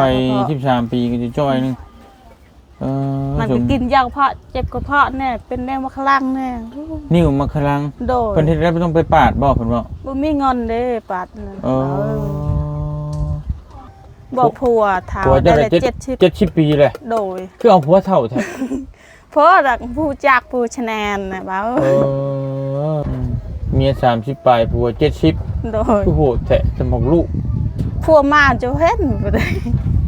ไปสิบสามปีก็จะจ้อยหนึงเออมันสก็กินยากระเพาะเจ็บกระเพาะแน่เป็นแนวมะขลังแน่นิ้วมาคลังโดยเพิ่นเฮ็ดแล้วต้องไปปาดบ่เพิ่นบ่บ่มีเงินเด้ปาดนั่นเออบ่ผัวเฒ่าผัวจะได้ได้ละเจ็ด70เจ็ดสิบปีเลยโดย คือเอาผัวเฒ่าแท้เพราะรักผู้จักผู้ชะแนนน่ะบ่าวเอออืมเมียสามสิบปลายผัวเจ็ดสิบโดยคือโหดแท้สมองลูก ผัวมาจะเห็นบ่ได้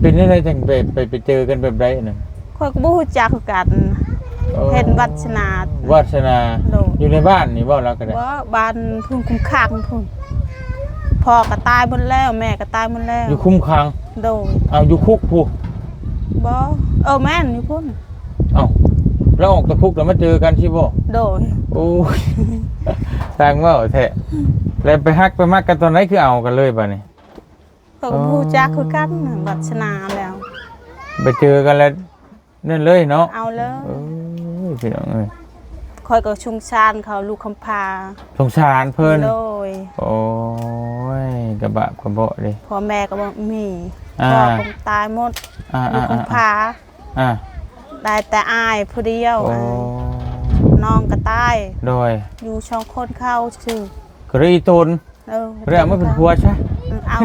เป็นอะไรจังไปไปไปเจอกันแบบไรน่ะข้อยก็บ่ฮู้จักคือกันออเห็นวัฒนาวาสนาโดยอยู่ในบ้านนี่บ่แล้วก็ได้ว่าบ้านพุ่นคุ้มคังพุ่นพ่อก็ตายหมดแล้ว แม่ก็ตายหมดแล้ว อยู่คุ้มคังโดยเอาอยู่คุกผู้บ่เออแม่นอยู่พุ่นเอาแล้วออกจากคุกแล้วมาเจอกันที่บ่โดยโอ้ยสร้างว่าแท้แล้วไปฮักไปมักกันตอนไหนคือเอากันเลยป่ะนี่ เขาก็ผู้จักคือกันวัฒนาแล้ว ไปเจอกันแล้วนั่นเลยเนาะเอาแล้วเออพี่น้องเอ้ยคอยก็ชุงชานเขาลูกคำพาสงสารเพิ่นโดยโอ้ยกระบะกระเบาะเลยพ่อแม่ก็บ่มีอ่าพ่อคงตายหมดอ่าลูอ่ากอ่าคำพาอ่าได้แต่อายผู้เดียวโอ้น้องก็ตายโดยอยู่ช่องคนเข้าชื่อ กรีตนเออเรียกมาเป็นผัวใช่ เอา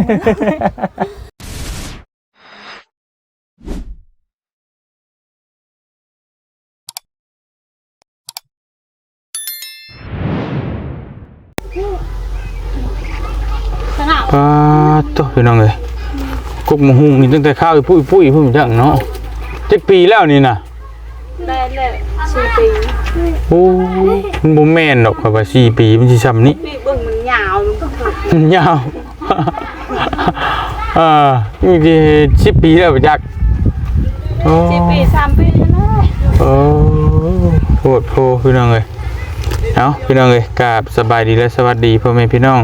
ขนาดปาตัวพี่น้องเลยกุกมะฮุงนี่ตั้งแต่ข้าวอีปุ้ยปุ้ยพุ่มจังเนาะเจ็ดปีแล้วนี่น่ะได้เลยสี่ปีโอ้ยมันบ่แม่นดอกครับว่าสี่ปีมันสิซ้ำนี้ปีเบิ่งมันยาวลงก็เถอะมันยาว เอ่านี่สิสิบปีแล้วบ่จักโอ้สี่ปีสามปีแล้วนะโอ้โหดโพพี่น้องเลยเอาพี่น้องเลยกราบสบายดีและสวัสดีพ่อแม่พี่น้อง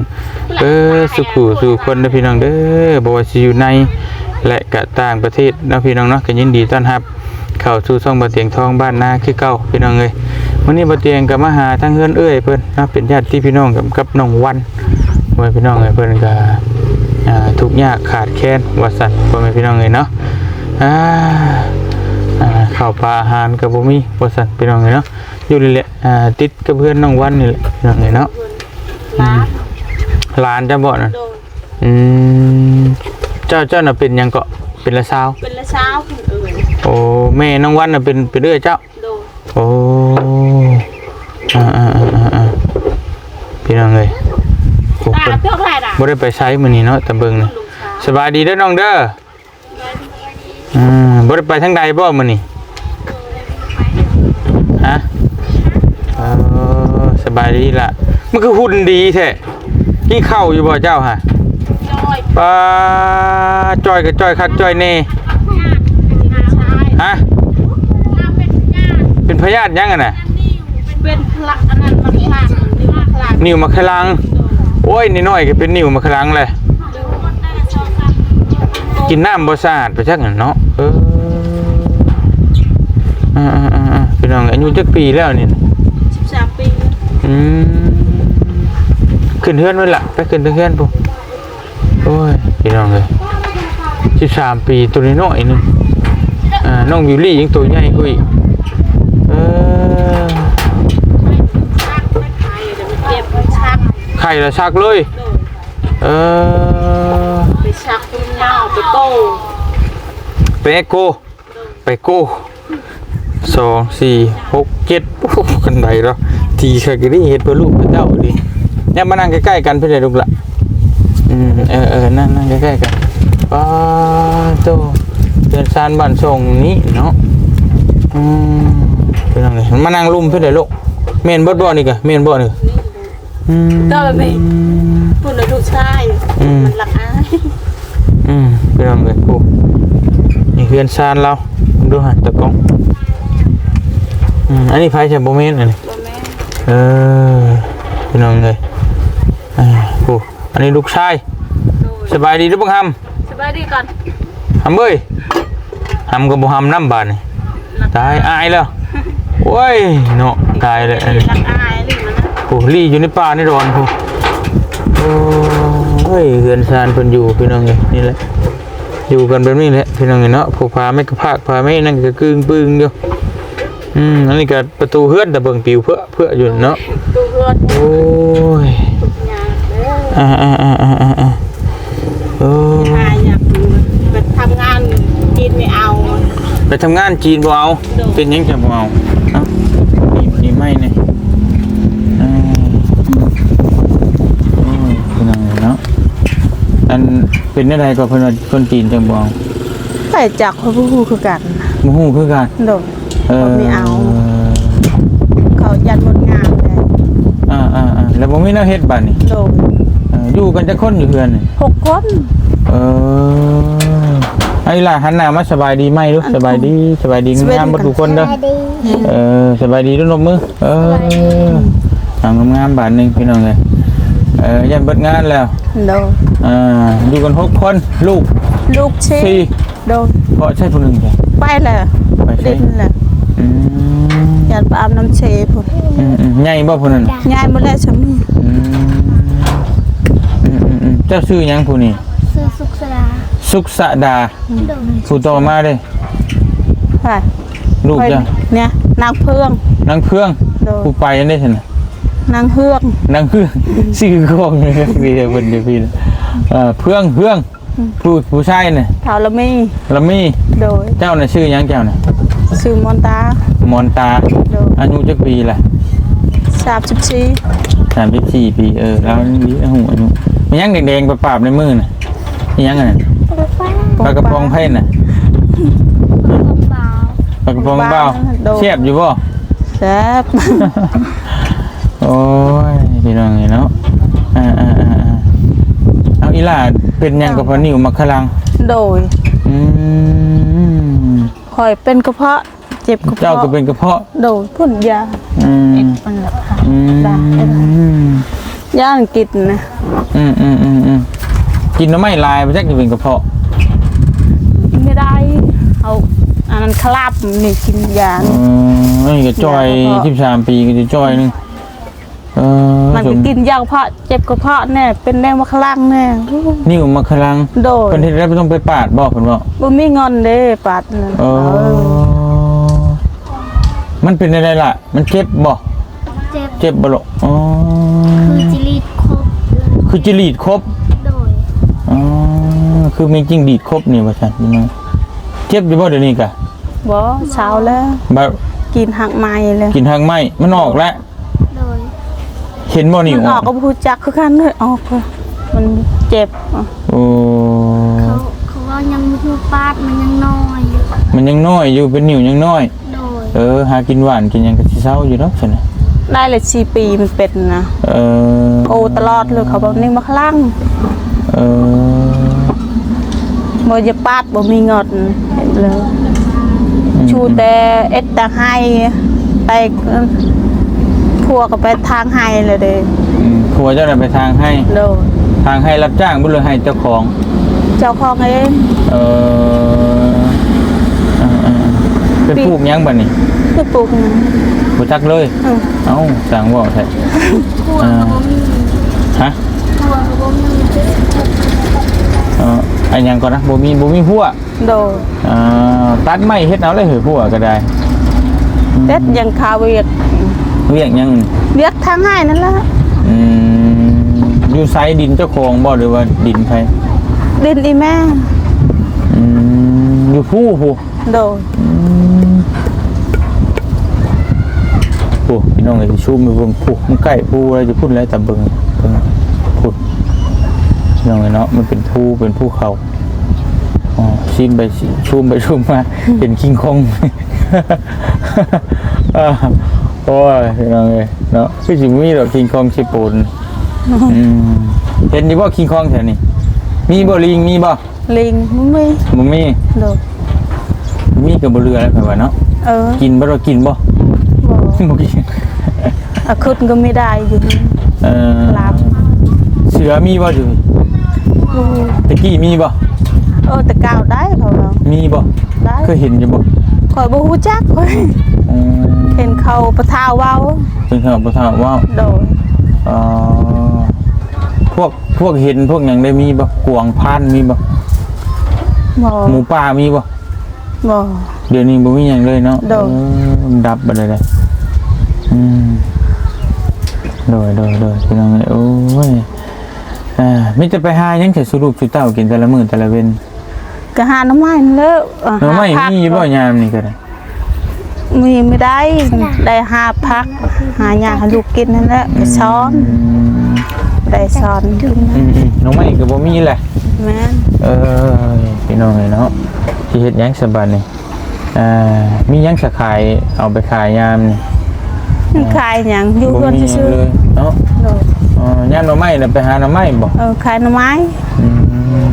เออสุขุสู่คนนะพี่น้องเด้อบ่ว่าสิอยู่ในและกะต่างประเทศนะพี่น้องเนาะก็ยินดีต้อนรับ เข้าสู่ช่องบ่เตียงทองบ้านนาคือเก่าพี่น้องเลยวันนี้บ่เตียงก็มาหาทั้งเฮือนเอ้ยเพิ่นเนาะเป็นญาติพี่น้องกับกับน้องวัน พ่อแม่พี่น้องเอ้ยเพิ่นก็อ่าทุกข์ยากขาดแคลนว่าซั่นพ่อแม่พี่น้องเอ้ยเนาะอ่าอ่าข้าวปลาอาหารกับบ่มีบ่สั่นพี่น้องเอ้ยเนาะอยู่นี่แหละอ่าติดกับเพื่อนน้องวันนี่แหละพี่น้องเอ้ยเนาะร้านหลานจะบ่น่ะโดนอืมเจ้าเจ้าน่ะเป็นหยังเก็เป็นละสาวเป็นละเช้าคนอื่นโอ้แม่น้องวันน่ะเป็นเป็นเด้อเจ้า โดนโอ้อ่าอ่าอ่าอ่าพี่น้องเอ้ยโอ้ ตาเพิ่นเท่าไหร่ล่ะบ่ได้ไปใช้มื้อนี้เนาะแต่เบิ่งนี่ลูกสาวสบายดีเด้อน้องเด้ออืมบ่ได้ไปทางใดบ่มื้อนี้ฮะเออสบายดีละมันคือหุ่นดีแท้กี่เข้าอยู่บ่เจ้าฮะจอยปลาจอยกับจอยคักจอยเน่ชายฮะเป็นพยาธิยังไงน่ะเป็นพลักอันนั้นมันพลังนี่มาพลังนิ้วมะขลัง โอ้ยนี่น้อยก็เป็นนิ้วมะขลังเลยกินน้ำบ่สะอาดไปจักนั่นเนาะเอออ่าๆๆพี่น้องอายุจักปีแล้วนี่สิบสามปีอืมขึ้นเฮือนไว้ละไปขึ้นเฮือนปุ๊โอ้ยพี่น้องเลยสิบสามปีตัวน้อยๆหนึงอ่าน้องวิวลี่ยังตัวใหญ่กว่าอีกเออ เจ็บชัก ไข่ละชักเลย เออ ไปชักคุณยาวไปโก้ไปเอ็กโกไปโกสองสี่หกเจ็ดโอ้โหกันไดแล้วทีชากรีเห็ดเพื่อลูกเพื่อเต้าดิเนี่ยมานั่งใกล้ๆกันเพื่อได้ลูกละอืมเออเออนั่งนั่งใกล้ๆกันป้าโตเดินซานบ้านส่งนี้เนาะอืมเป็นยังไงมานั่งลุ่มเพื่อได้ลูกเมนบดบ่นี่กะเมนบ่นี่ อืมก็แบบนี้พูดเลยลูกชายอืมมันหลักอายอืมเป็นยังไงกูนี่เฮือนซานเราดูหันตะกล้องอืมอันนี้ไฟใช่โบเมนอันนี้บ่แม่เออพี่น้องเลยอ่าโอ้อันนี้ลูกชายโดยสบายดีหรือเปล่าฮัมสบายดีก่อนฮัมเบ้ยฮัมกับบ่ฮัมน้ำบานนี่ตายอายแล้วโอ้ยเนาะตายเลยอันนี้ หลักอายนี่มันนะ โอ้ลี่อยู่ในป่าในดอนพูโอ้ยเฮือนซานเพิ่นอยู่พี่น้องเลยนี่แหละอยู่กันแบบนี้แหละพี่น้องเนาะผู้พาไม่กระพากพาไม่นั่นก็กึ่งปึงอยู่อืมอันนี้ก็ประตูเฮือนแต่เบิ่งปิวเพื่อเพื่ออยู่เนาะตัวเลือดโอ้ยยางเด้ออ่าอ่าอ่าอ่าอ่าอ่าโอ้หาอยากไปทำงานกินไม่เอา ไปทำงานจีนบ่เอาเป็นหยังจะบ่เอาเอ้านี่นี่ไม่เนี่ยอ่าโอ้ยพี่น้องเนาะ อันเป็นอะไรก็เพิ่นว่าคนจีนจังบ่เอาไปจากพ่อผู้คือกันบ่ฮู้คือกันโดนเออไม่เอา เขายันหมดงานเลยอ่าอ่าอ่าแล้วบ่มีแนวเฮ็ดบัดนี่โดนเอออยู่กันจักคนอยู่เฮือนนี่หกคนเออไอ้ล่ะหันหน้ามาสบายดีไหมลูกสบายดีสบายดีงามๆบ่ทุกคนเด้อเออสบายดีด้วยนมมือเออ ทำงามๆบาทหนึงพี่น้องเอ้ย เออยันเบิดงานแล้ว โดนอ่าอยู่กันหกคนลูกลูกชีสี่โดนเพราะใช่ผู้หนึงจ้ะไปเลยไปใช่ดิ้นเลยอืมยันไปอาบน้ำเชพุ่นอืมอืมใหญ่บ่ผู้นั้นยายหมดแล้วฉันนี่อืมอืมอืมอืมเจ้าชื่อหยังผู้นี้ซื้อสุกสลาสุขสดาโดนผู้ต่อมาเด้ไปลูกจ้ะเนี่ยนางเพื่องนางเพื่องโดนผู้ไปได้ฉันน่ะ นางเฮืองนางเพื่องชื่อของเลยดีเพิ่นเดี๋ยวพี่น่ะเอ่อเพื่องเพื่องผู้ผู้ชายน่ะเท่าละมีละมีโดยเจ้าน่ะชื่อหยังเจ้าน่ะชื่อมอนตามอนตาโดยอายุจักปีล่ะสามสิบสี่34ปีเออแล้วนี่อายุอายุมันยังแดงๆปราบๆในมือน่ะนี่ยังไงน่ะปลาป้าปลากระป๋องเพ่นน่ะปลากระป๋องเบาปลากระป๋องเปล่าเสียบอยู่บ่แซ่บ โอ้ยพี่น้องนี่เนาะอ่าอ่าอ่าอ่าเอาอีหล่าเป็นหยังกับพอนิ่วมักขลังโดยอืมคอยเป็นกระเพาะ เจ็บกระเพาะเจ้าก็เป็นกระเพาะโดยพ่นยาอืมเอ็ดมันละค่ะอืมได้ได้ได้ย่างกินนะอืมอืมอืมอืมกินน้ำไม่ลายไปจักจะเป็นกระเพาะกินไม่ได้เอาอันนั้นคลาบนี่กินยา อืมนี่ก็จอยยากระเพาะสิบสามปีก็จะจอยหนึงเออ มันสก็มกินยากระเพาะเจ็บกระเพาะแน่เป็นแนวมะขลังแน่นิ่วมักขลังโดยคนที่ได้ไม่ต้องไปปาดบอกเพิ่นบอกบ่มีเงินเด้ปาดนั่นเออเออมันเป็นอะไรล่ะ มันเจ็บบ่เจ็บเจ็บบ่หรอกอ๋อคือจิรีดครบคือจิรีดครบโดยอ๋อคือมีจริงดีดครบนี่ว่าซั่นพี่น้องเจ็บอยู่บ่เดี๋ยวนี้กะบ่เช้าแล้วบ่กินหักไม้เลยกินทางไม้มันออกแล้วโดย เห็นบ่นิ่วมันออกก็พูดจักคือกันเลยออกเลยมันเจ็บอะโอ้เขาเขาว่ายังหูปาดมันยังน้อยมันยังน้อยอยู่เป็นนิ่วยังน้อย โดยเออ หากินหวานกินหยังก็สิเซาอยู่ดอกซั่นน่ะได้เลยสี่ปีมันเป็นนะเออโอตลอดเลยเขาบอกนี่มาคลั่งเออบ่จะปาดบ่มีเงินเห็นเลยชูแต่เอ็ดแต่ให้ไป พัวก็ไปทางให้เลยเด้อืมผัวเจ้าน่ะไปทางให้โดนทางให้รับจ้างบ่เลยให้เจ้าของ เจ้าของเองเอออ่าๆเป็นปีปลูกหยังบัดนี้คือปลูกนะบ่จักเลยอืมเอ้าสั่งบ่แท้ทั่วเขาบ่มีฮะทั่วเขาบ่มีเอออันหยังก่อนนะบ่มีบ่มีผัวโดนอ่าตัดไม้เฮ็ดเอาเลยเหยผัวก็ได้เด็ดยังคาเวียก เรียกหยังเรียกทางให้นั่นแหละอืมอยู่ไซดินเจ้าของบ่หรือว่าดินไผดินอีแม่อืมอยู่ผู้ผู้โดนผู้พี่น้องเอ้ยสิชูมือเบิ่งผู้มันใกล้ผู้อะไรจะพูดอะไรแต่เบิ่งเบิ่งพูดพี่น้องเอ้ยเนาะมันเป็นผู้เป็นภูเขาอ๋อชิมไปชิชูมไปชูมมา เป็นคิงคอง อ่า โอ้ยพี่น้องเอ้ยเนาะคือสิมีดอกคิงคองสิปนอืมเห็นอยู่บ่คิงคองแถวนี้มีบ่ลิงมีบ่ลิงมันไม่บ่มีโดนมีก็บ่เรือแล้วค่อยว่าเนาะเออกินบ่เรากินบ่บอกบ่กินอะขึ้นก็ไม่ได้อยู่นี่เออลาบเสือมีบ่อยู่ตะกี้มีบ่เออแต่ก้าวได้เขาบอกมีบ่ได้เคยเห็นอยู่บ่คอยบ่ฮู้จักเว้ยอืม เห็นเขาประทาเว้าเป็นข่าวประทาว่าโดนเอ่อพวกพวกเห็นพวกหยังได้มีบ่กวางพานมีบ่บ่หมูป่ามีบ่บ่ เดี๋ยวนี้บ่มีหยังเลยเนาะโดดเออมันดับไปเลยเลยอืมโดยโดยโดยพี่น้องเอ้ยโอ้ยอ่ามิจะไปหาหยังใส่สรุปสุดเต้ากินแต่ละมื้อแต่ละเว้นก็หาหน้ำไม้นั่นแหล้วหน่อไม้มีอยู่บ่ยามนี่ก็ได้ มีไม่ได้ได้หาพัก หายาให้ลูกกินนั่นแหละไปซ้อนอืมได้ซ้อนกินอืมอืมหน่อไม้ก็บ่มีแหละ แม่นเออพี่น้องเอ้ยเนาะสิเฮ็ดหยังสบัดนี่อ่ามีหยังสะขายเอาไปขายยามนี่มันขายหยังอยู่บ่เพิ่นมีซื่อเลยเนาะๆโดดอ๋อยามหน่อไม้น่ะไปหาหน่อไม้บ่เออขายหน่อไม้อืม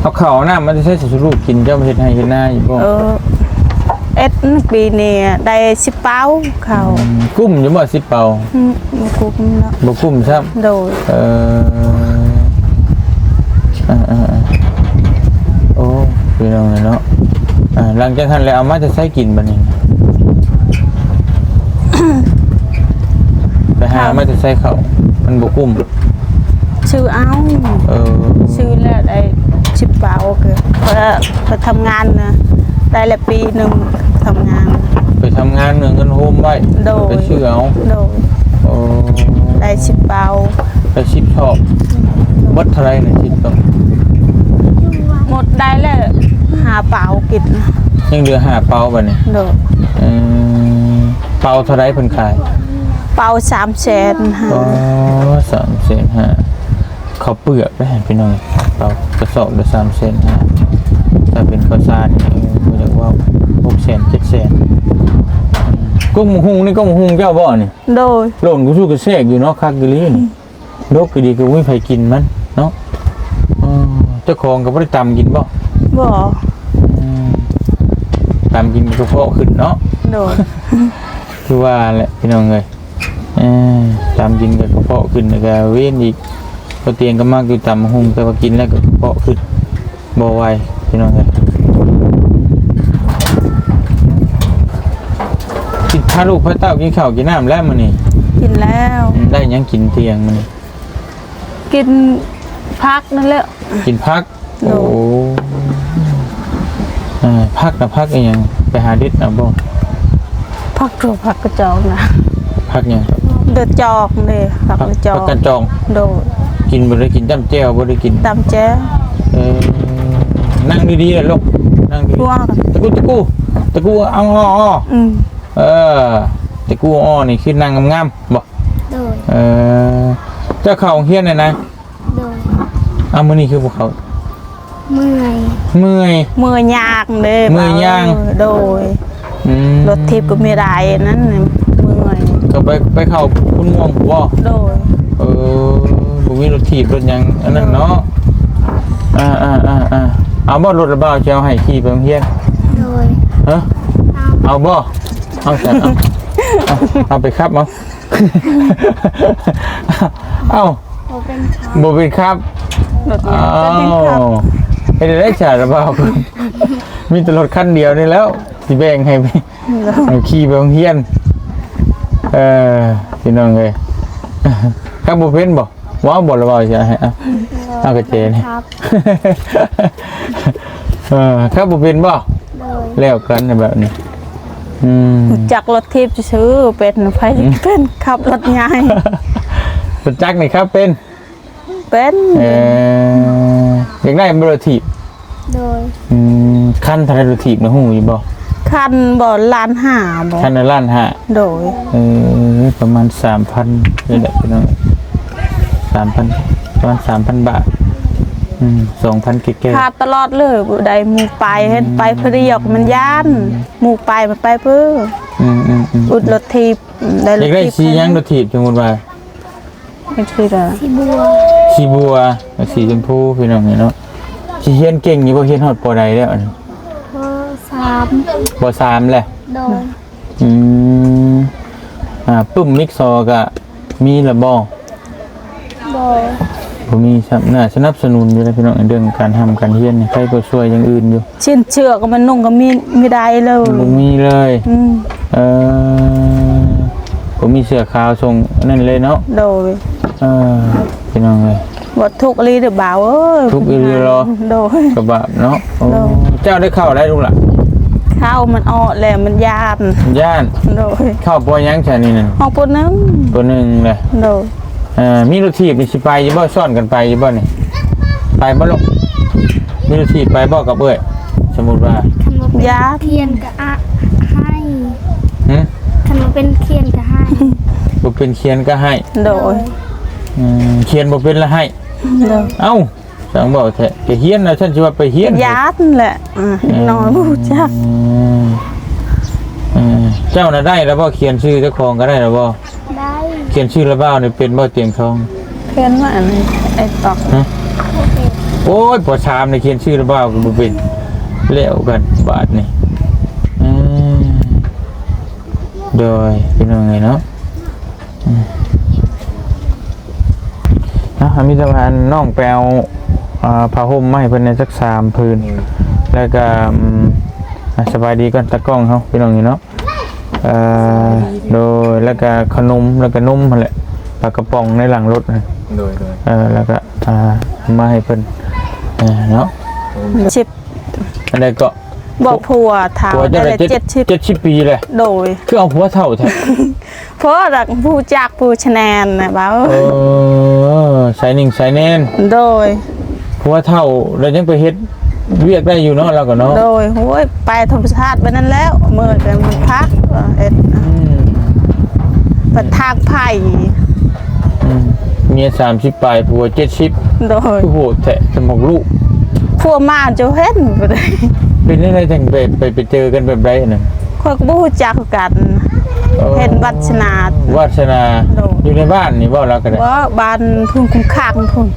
เอาข้าวเอาน้ำมันจะใช้สิสรุปกินเจ้าไปเฮ็ดให้เฮ็ดหน้าอีกบ่เออ เอ็ดปีนี้ได้สิบเป้าเขามกุ้มอยู่บ่สิเป่าอืมบ่กุมเนาะบ่กุ้มซับโดยเอ่ออ่าอ่าอ่าโอ้พี่น้องเนาะอ่าหลังจากนั้นแล้วเอามาจะใช้กินบัดนี้ไปหามาจะใช้เขาวมันบกุ้มชื่อเอาเออชื่อแล้วได้สิบเป้าเกิดเพราะเพอทำงานนะ ได้ละปีหนึ่งทำงาน ไปทำงานเงินเงินโฮมไว้โดย ไปชื่อเอาโดยโอ้ได้สิบเป้าไปชิดชอบวัดเท่าไรเนี่ยชิดต้องหมดได้แล้วหาเป้ากินยังเหลือหาเปาบ่เนี่ยโดยเออเปาเท่าไรเพิ่นขายเป้าสามแสนหาอ๋อสามเซนห้าเขาวเปลือกได้พี่น้องเปากระสอบละสามเซนห้าถ้าเป็นข้าวสารนี่เขาเรียก ว่าหกเซนเจ็ดเซนกุ้งหุงนี่กุ้งหุงเจ้าบ่นี่โดยหล่นกูสู้กระเสกอยู่เนาะคักกิลีนี่โลกก็ดีก็ไม่ไผกินมันเนาะอืมเจ้าของก็บ่ได้ตำกินบ่บ่อืมตำกินก็เพาะขึ้นเนาะโดยคือว่าแหละพี่น้องเอ้ยเออตำกินก็กระเพาะขึ้นแล้วก็เว้นอีกพอเตียงก็มากอยู่ตำหุ่งแต่ว่ากินแล้วก็กระเพาะขึ้นบ่ไหวพี่น้องเอ้ย กินพาลูกพาเต้ากินข้าวกินน้ำแล้วมื้อนี้กินแล้วอืมได้หยังกินเตียงมื้อนี้กินพักนั่นแหละ กินพัก โอ้ โอ้อ่าพักนะพักอีหยังไปหาดิษนะบ่พักตัวพักกระจอกนะพักหยังครับเดือดจอกเลยพักพักกระจอพักกกันจอง โดดกินบ่ได้กินจ้ำแจ่วบ่ได้กินตำแจ้วเออนั่งดีๆเลยลูกนั่งดีพวกตะกูตะกูตะกูเอาอ้ออ้ออืม เออตะกูอ้อนี่คือนั่งงามๆบ่โดย เออเจ้าเข้าโรงเรียนน่ะนะโดยเอามื้อนี้คือพวกเขาเมื่อยเมื่อย มือยากเลยมือยาก โดย อืมรถทิพย์ก็ไม่ได้นั่นน่ะมือยก็ไปไปเข้าคุณม่วงบ่โดย เออบุมีรถถีบรถหยังอันนั้นเนาะอ่าอ่าอ่าอ่าเอาบ่รถระเบ้าจะเอาให้ขี่ไปโรงเรียนโดยเออเอาเอาบ่ เอาแต่เอาเอาเอาไปครับเอาเอาโอเป็นเขาบ่เป็นครับรถอ้เนี่ยจะเป็นขับาวเฮ็ดได้จ่าระเบ้ามีแต่รถคันเดียวนี่แล้วสิแบ่งให้ไปให้ขี่ไปโรงเรียนเออพี่น้องเอ้ยครับโบเป็นบ่ว้าวบ่ระเบ้าให้เอาเอากระเจนครับเออครับโบเป็นบ่โดยแล้วกันแบบนี้ จากรถทิพย์จะซื้อเป็นไฟเป็นขับรถใหญ่รถจักรนี่ครับเป็น เป็นเอออยากได้บรถีบโดยอืมคันทารถถีบนะฮู้อยู่บ่คันบ่ล้านห้าบ่คันละล้านห้าโดยเออประมาณ3,000นี่แหละพี่น้อง3,000ประมาณ3,000บาท อืม2,000แก่พาตลอดเลยบ่ได้หมู่ไปเห็นไปเพอดีหยอกมันย่านหมู่ไปมันไปเพื่อๆอืมอืมอืมอุดรถทิพย์ได้อรยาถกได้ทิพย์สีหยังรถถีบสมมุติว่าไม่ใช่เหรอที่บัวสีบัวสีชมพูพี่น้องนี่เนาะสิเฮียนเก่งอยู่บ่เฮียนฮอดปอใดแล้วอันนี้ข้อสามปอสามแหละโดยอืมอ่าปุ่มมิกซอก็มีระบอ โดย ผมมีสนับน่าสนับสนุนอยู่แล้วพี่น้องในเรื่องการทำการเฮียนนี่ใครก็ช่วยอย่างอื่นอยู่ชิ้นเชือกก็มันนุ่งก็มีไม่ได้เลยผมมีเลย อืมเออผมมีเสื้อขาวทรงนั่นเลยเนาะโดยเออพี่น้องเอ้ยบ่ทุกข์อีหลีเด้อบ่าวเอ้ยทุกข์อีหลีเหรอ โดย กระบะเนาะโอ้เนาะ เจ้าได้เข้าได้ลูกล่ะข้าวมันอ้อแล้วมันยานย่านโดยเข้าปอยังแค่นี้นั่นห้องปุ่นนึงตัวหนึงเลยโดย เอ่อมีรถถีบนี่สิไปอยู่บ่ซ่อนกันไปอยู่บ่นี่ไปบ่ลูกมีรถถีบไปบ่กับเอ้ยสมมุติว่าคันมาเป็นยาเคียนก็อะให้หึคันมาเป็นเคียนก็ให้บ่เป็นเขียนก็ให้โดยอืมเขียนบ่เป็นละให้ โดยเอ้าสังบอกแท้ไปเฮียนนะฉันสิว่าไปเฮียนยานแหละอะนอนบ่รู้จักอืมอืมเจ้าน่ะได้แล้วบ่เขียนชื่อเจ้าของก็ได้แล้วบ่ได้เขียนชื่อแล้วบ่าวนี่เป็นบ่เตียงทอง เพิ่นว่าอันนี้ไอ้ตอกโอ้ยปอชามนี่เขียนชื่อแล้วบ่าวก็บ่เป็นแล้วกันบาทนี่อืมโดยเป็นยังไงเนาะอืมนะมีสะพานน้องแปลวอ่าผ้าห่มมาให้เพิ่นในสักสามพื้น แล้วก็อืมอะสบายดีก่อนตะกล้องเขาพี่น้องนี่เนาะ เอ่อโดยแล้วก็ขนมแล้วก็นมนั่นแหละปลากระป๋องในหลังรถนะโดยโดยเออแล้วก็อ่ามาให้เพิ่นเออเนาะชิบอันใดก็บ่ผัวเท่าผัวจะได้ได้ละเจ็ด70เจ็ดสิบปีเลยโดย คือเอาผัวเท่าแท้เพราะรักผู้จักผู้ชะแนนน่ะบ่าวเออใส่นิ่งใส่แน่นโดยผัวเท่าแล้วยังไปเฮ็ด เวียกได้อยู่เนาะเราก็เนาะโดยโอ้ยไปธรรมชาติไปนั่นแล้วเมื่อไปมันพักเออเอ็ดอืมไปทางไผ่อืมเมียสามสิบปลายผัวเจ็ดสิบโดยคือโหดแท้สมองลูกพวกมาจะเห็นบ่ได้เป็นอะไรจังไปไปไปเจอกันแบบไรน่ะค่อยก็บ่รู้จักกันออเห็นวัฒนาวัฒนาโดนอยู่ในบ้านนี่บ่เราก็ได้ว่าบ้านพุ่นคุ้มข้างพุ่น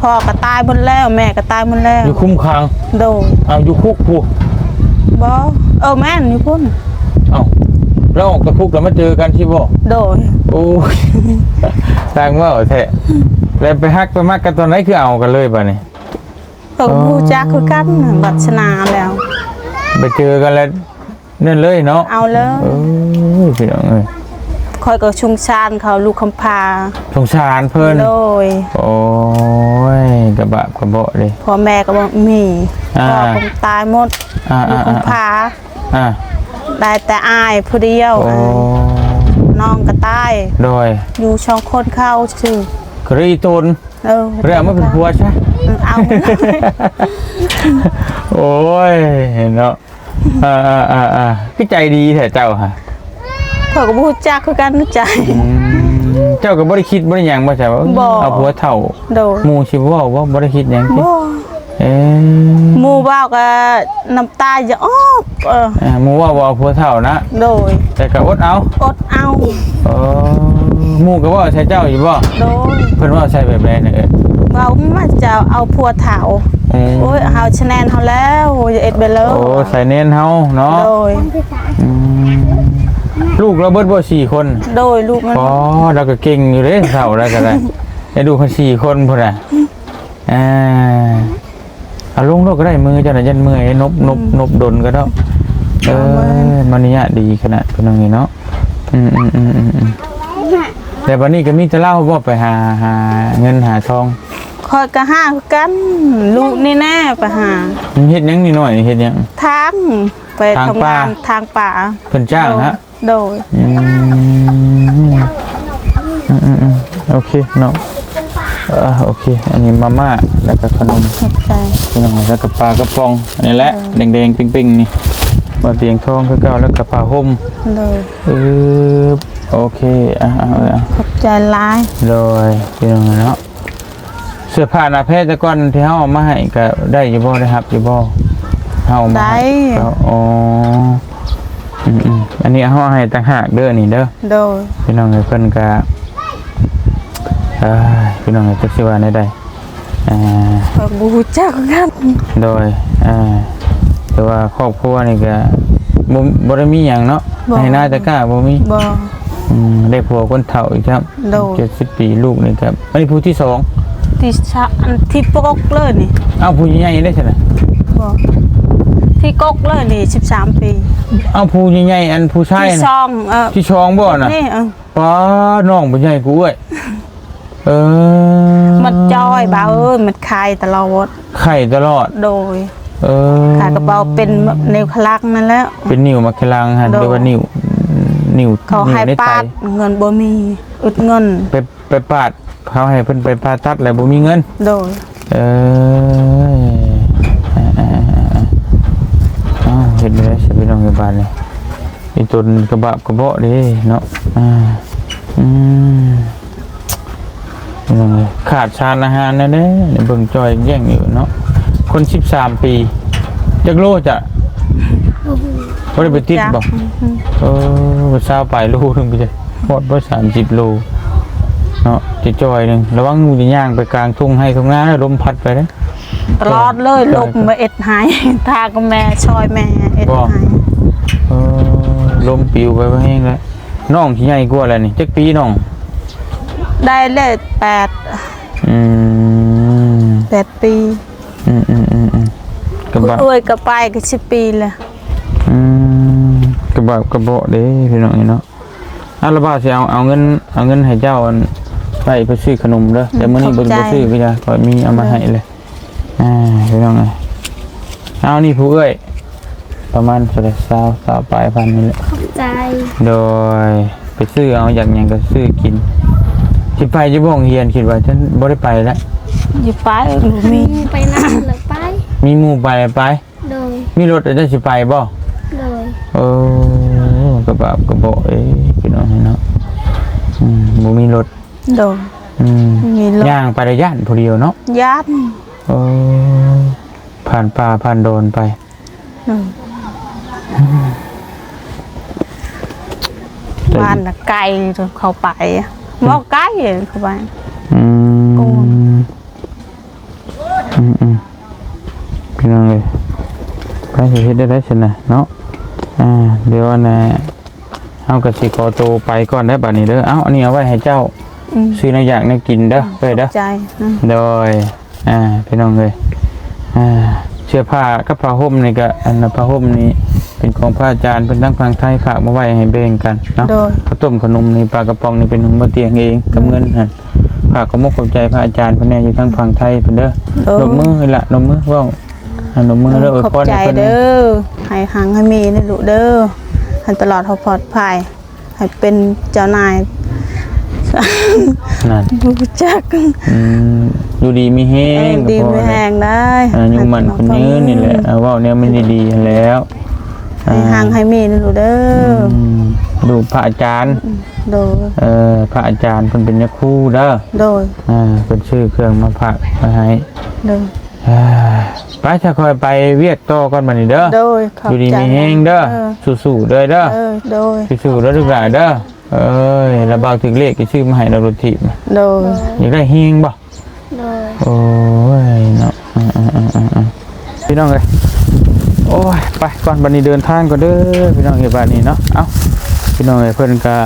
พ่อก็ตายหมดแล้ว แม่ก็ตายหมดแล้วอยู่คุ้มคลังโดยเอาอยู่คุกผู้บ่เออแม่นอยู่พุ่นเอาแล้วออกจากคุกแล้วมาเจอกันที่บ่โดยโอ้ยสร้างว่าแท้แล้วไปฮักไปมักกันตอนไหนคือเอากันเลยป่ะนี่เออผู้จักคือกันวัฒนาแล้ว ไปเจอกันแล้วนั่นเลยเนาะเอาเลยเอ้ยพี่น้องเอ้ยค่ อยก็ชุงชานเขาลูกคำพาสงสารเพิ่นโดยโอ้ยกระบะกระเบาะเลยพ่อแม่ก็บ่มีอ่าพ่อผมตายหมดอ่าลูอ่ากอ่าคำพาอ่าได้แต่อายผู้เดียวโอ้น้องก็ตายโดยอยู่ช่องคนเข้าชื่อกรีตนเออเรียกมาเป็นผัวใช่ เอาโอ้ยเห็นเนาะอ่าอ่าอ่าอ่าพี่ใจดีแท้เจ้าฮะ เขาก็บรูจักคือกันนะใจอืมเจ้าก็บ่ได้คิดบ่ได้หยังบ่ใช่ว่าบ่ เอาผัวเฒ่าโดยหมู่สิเว้าว่าบ่ได้คิดหยังติบ่เอ๊ะหมู่บ่าวก็น้ำตาจะออกเอออ่าหมู่ว่าบ่เอาผัวเฒ่านะ โดยแต่ก็อดเอาอดเอาเออหมู่ก็ว่าใช่เจ้าอยู่บ่โดยเพิ่นว่าใช่แบบใดเนี่ยเอ้ยบ่าวมาจะเอาผัวเถาอืมโอ้ยเฮาชะแนนเฮาแล้วอย่าเอ็ดไปเลยโอ้ใส่เน้นเฮาเนาะโดยอืม ลูกเราเบิดบ่สี่คนโดยลูกมันอ๋อเราก็เก่งอยู่เด้เฒ่าแล้วก็ได้ได้ดูคนสี่คนพุ่นน่ะอ่าเอาลงโลกก็ได้มือเจ้าน่ะยันมือให้นบนบนบดนก็ได้เออมันนี่ดีขนาดเพิ่นว่างี้เนาะอืมอืมอืมอืมอืมแต่บัดนี้ก็มีแต่เล่าบ่ไปหาหาเงินหาทองคอยก็หาคือกันลูกนี่แน่ไปหามันเฮ็ดหยังนี่หน่อยเฮ็ดหยังทางไปทางทำป่างานทางป่าเพิ่นจ้างฮะ โดยอืมอืมอืมอืมโอเคเนาะเออโอเค อันนี้มาม่าแล้วก็ขนมขอบใจขนมแล้วก็ปลากระป๋องอันนี้แหละแดงๆปิ้งๆนี่มาเตียงทองคือเก่าแล้วก็ผ้าห่มโดยเออโอเคอะเอาเอา ขอบใจหลายโดยเป็นยังไงเนาะเสื้อผ้าหน้าแพทย์แต่ก่อนที่เฮาเอามาให้ก็ได้อยู่บ่ได้ครับอยู่บ่เฮาเอามาได้ให้ก็อ๋อ อืมๆอันนี้เฮาให้ต่างหากเด้อนี่เด้อโดยพี่น้องเอ้ยเพิ่นก็เอ้ยพี่น้องเอ้ยจักสิว่าได้ใดอ่าขอยบรูจักกันโดยอ่าแต่ว่าครอบครัวนี่ก็บ่บ่ได้มีหยังเนาะให้หน้าตะกร้าบ่มีบ่ อืมได้ผัวคนเฒ่าอีกครับโดย70ปีลูกนี่ครับอันนี้ผู้ที่สองที่ชะอันที่ปกเลยนี่เอ้าผู้ใหญ่ได้ใช่ไหมบ่ ที่กกเลยนี่13ปีเอ้าผู้ใหญ่ๆอันผู้ชายที่น่ะซองเออที่ชองบ่น่ะนี่เออป้าน้องผู้ใหญ่กูเอ้ยเอเออมันจ้อยบ่าเอ้ยมันคายตลอดไข่ตลอด โดยเออขากระเป๋าเป็นนิ้วคลักนั่นแหล้ว เป็นนิ้วมาคลังหันโดยหรือว่านิ้วนิ้วเขานิ้ให้วในไตปาดเงินบ่มีอึดเงิน ไปไปปาดเขาให้เพิ่นไปผ่าตัดแล้วบ่มีเงิน โดย เอออ่าอ่าอ่าอ่าอ้าวเห็นไหมสิพี่น้องใน บ้านเลยอีตนกระบะกระเบาะเดิเนาะอ่าอืมพี่น้องขาดชานอาหารนะเด้เดี๋ยวเบิ่งจอยแย่งอยู่เนาะคนสิบสามปีจักโลจะบ่ได้ไปติดบ่เออว่าเช้าไปโลหนึงไปเลยพอดบ่สามสิบโลเนาะจะจอยหนึงระวังงูจะย่างไปกลางทุ่งให้ทุ่งนาแล้วลมพัดไปเด้อตลอดเลยลมมาเอ็ดหายทาก็แม่ช่อยแม่เอ็ดหาย ลมปิวไปบ่แห้งแล้วน้องที่ใหญ่กว่าแล้วนี่จักปีน้องได้เลยแปดอืมแปดปีอืมอืมอืมอืมกระบะเอ้ยก็ไปก็สิบปีเลยอืมกระบะกระเบาะเด้พี่น้องนี่เนาะอะแล้วบ่าวสิเอาเอาเงินเอาเงินให้เจ้าอันไปไปซื้อขนมเด้อแต่มื้อนี้เบิ่งบ่ซื้อพี่จ้ะขอยมีเอามาให้เลยอ่าพี่น้องเอ้ยเอานี่ผู้เอ้ย ประมาณสักสาวสาวปลายพันนี่แหละขอบใจโดยไปซื้อเอาอย่างหยังก็ซื้อกินสิไปจะบ่โรงเรียนคิดว่าฉันบ่ได้ไปแล้วอยู่ไปหนูมีมีไปนั่งเลยไป มีหมู่ไปไป โดย มีรถจะสิไปบ่โดย โอ้กระบะกระโบะเอ้ยพี่น้องเนาะอืมบ่มีรถโดน อืมมีรถ ย่างไประยะผู้เดียวเนาะยัดโอ้ผ่านป่าผ่านโดนไป อืม บ้านน่ะไกลจนเขาไปบอกไกลเข้าไปอืมโอ้อืมอืมพี่น้องเอ้ยไปสิเฮ็ดได้ได้ซั่นน่ะเนาะอ่าเดี๋ยวอันน่ะเฮาก็สิขอตัวไปก่อนได้อบัดนี้เด้อเอ้าอันนี้เอาไว้ให้เจ้าอืมซื้อน้ำอยากน้ำกินเด้อไปเด้อใจนะโดยอ่าพี่น้องเลยอ่า เสื้อผ้ากับผ้าห่มนี่ก็อันนั้นผ้าห่มนี่เป็นของพระอาจารย์เป็นทั้งฟังไทยฝากมาไว้ให้แบ่งกันเนาะโดย ข้าวต้มขนมนี่ปลากระป๋องนี่เป็นของมาเตียงเองกับเงินหั่นฝากขอมกขอบใจพระอาจารย์เพิ่นแน่อยู่ทั้งฝั่งไทยเพิ่นเด้อโดนมมือให้ละนมมือเว้าอ่านมมือแล้วอวยขอบพรใจให้เพิ่นเด้อให้หังให้มีนะลูกเด้อให้ตลอดเขาปลอดภัยให้เป็นเจ้านายนั่น รู้จักอืม อยู่ดีมีแฮเองงดีก็พอไม่แล้วแห้งได้อ่าอยู่มันคนยืนนี่แหละเอาเว้าเนี่ยมันดีๆแล้วให้หังให้มีนะลูกเด้ออืมดูพระอาจารย์โดยเออพระอาจารย์เพิ่นเป็นยาคูเด้อโดยอ่าเป็นชื่อเครื่องมาผักมาให้โดยอ่าไปจะคอยไปเวียกต่อก่อนบัดนี้เด้อโดยขอบอยู่ดีใจมีแฮงเด้อเออสู้ๆเด้อเด้อเออโดยสู้ๆเด้อทุกหลายเด้อเอ้ยระบาดถึงเลขก็ชื่อมาให้เรารถถีบโดยอยากได้เฮงบ่ โดยโอ้ยเนาะอ่าๆๆๆพี่น้องเอ้ยโอ้ยไปก่อนบัดนี้เดินทางก่อนเด้อพี่น้องเอ้ยบัดนี้เนาะเอ้าพี่น้องเอ้ยเพิ่นก็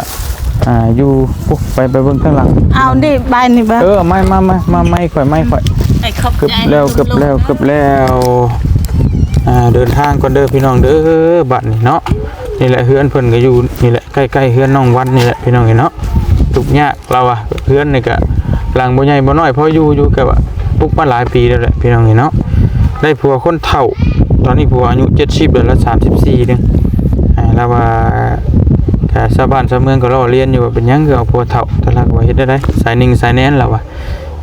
อ่าอยู่ปุ๊บไปไปเบิ่งข้างหลังเอาดิใบนี่บ้าเออไม่มามามาไม่ข่อยไม่ข่อยไอ้ขอบเกือบใจแล้วเกือบแล้วเกือบแล้วอ่าเดินทางก่อนเด้อพี่น้องเด้อบัดนี้เนาะนี่แหละเฮือนเพิ่นก็อยู่นี่แหละใกล้ๆเฮือนน้องวันนี่แหละพี่น้องเห็นเนาะทุกข์ยากเราอะเฮือนนี่ก็ หลังบ่ใหญ่บ่น้อยเพราะอยู่อยู่กับปุ๊กมาหลายปีแล้วแหละพี่น้องเห็นเนาะได้ผัวคนเฒ่า ตอนนี้ผัวอายุ70แล้วละ34เด้ออ่าแล้วว่าก็ชาวบ้านชาวเมืองก็รอเรียนอยู่ว่าเป็นหยังคือเอาผัวเฒ่าตละก็ว่าเฮ็ดได้ไดสายนิ่งสายแน่นแล้วว่ะ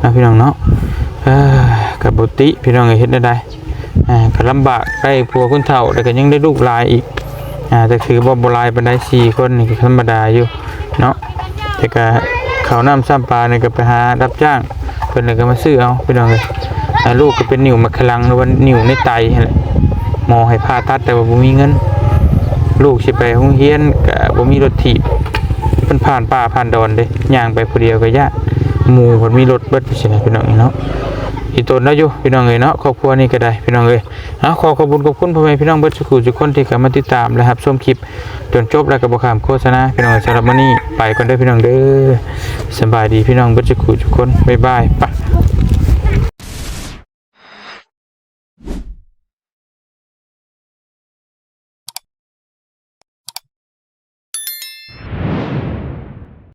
นะพี่น้องเนาะเออกับบุติพี่น้องเฮ็ดได้ไดก็ลำบากได้ผัวคนเฒ่าแต่ก็ยังได้ลูกหลายอีกอ่าแต่คือบ่บ่หลายปานใดสี่คนนี่ก็ธรรมดาอยู่เนาะแต่ก็ ข้าวน้ำซ้ำปลานี่ก็ไปหารับจ้างเพิ่นน่ะก็มาซื้อเอาพี่น้องเลยอ่ลูกก็เป็นนิ่วมะขลังหรือว่านิ่วในไตอะไรหละหมอให้ผ่าตัดแต่ว่าบ่มีเงิน ลูกสิไปของเฮียนก็บ่มีรถถีบเป็นผ่านป่าผ่านดอนเด้ย่างไปผู้เดียวก็ยากหมู่เพิ่นมีรถเบิดไปใช่ไหมพี่น้องเอ้เนาะ อีตนนะอยู่พี่น้องเอ๋ยเนาะครอบครัวนี้ก็ได้พี่น้องเอ๋ยเอาขอขอบคุณขอบคุณพ่อแม่พี่น้องเบิร์ดสุขุทุกคนที่เข้ามาติดตามและรับชมคลิปจนจบแล้วก็บ่ข้ามโฆษณาพี่น้องสำหรับวันนี้ไปก่อนเด้อพี่น้องเด้อสบายดีพี่น้องเบิร์ดสุขุทุกคนบ๊ายบายไป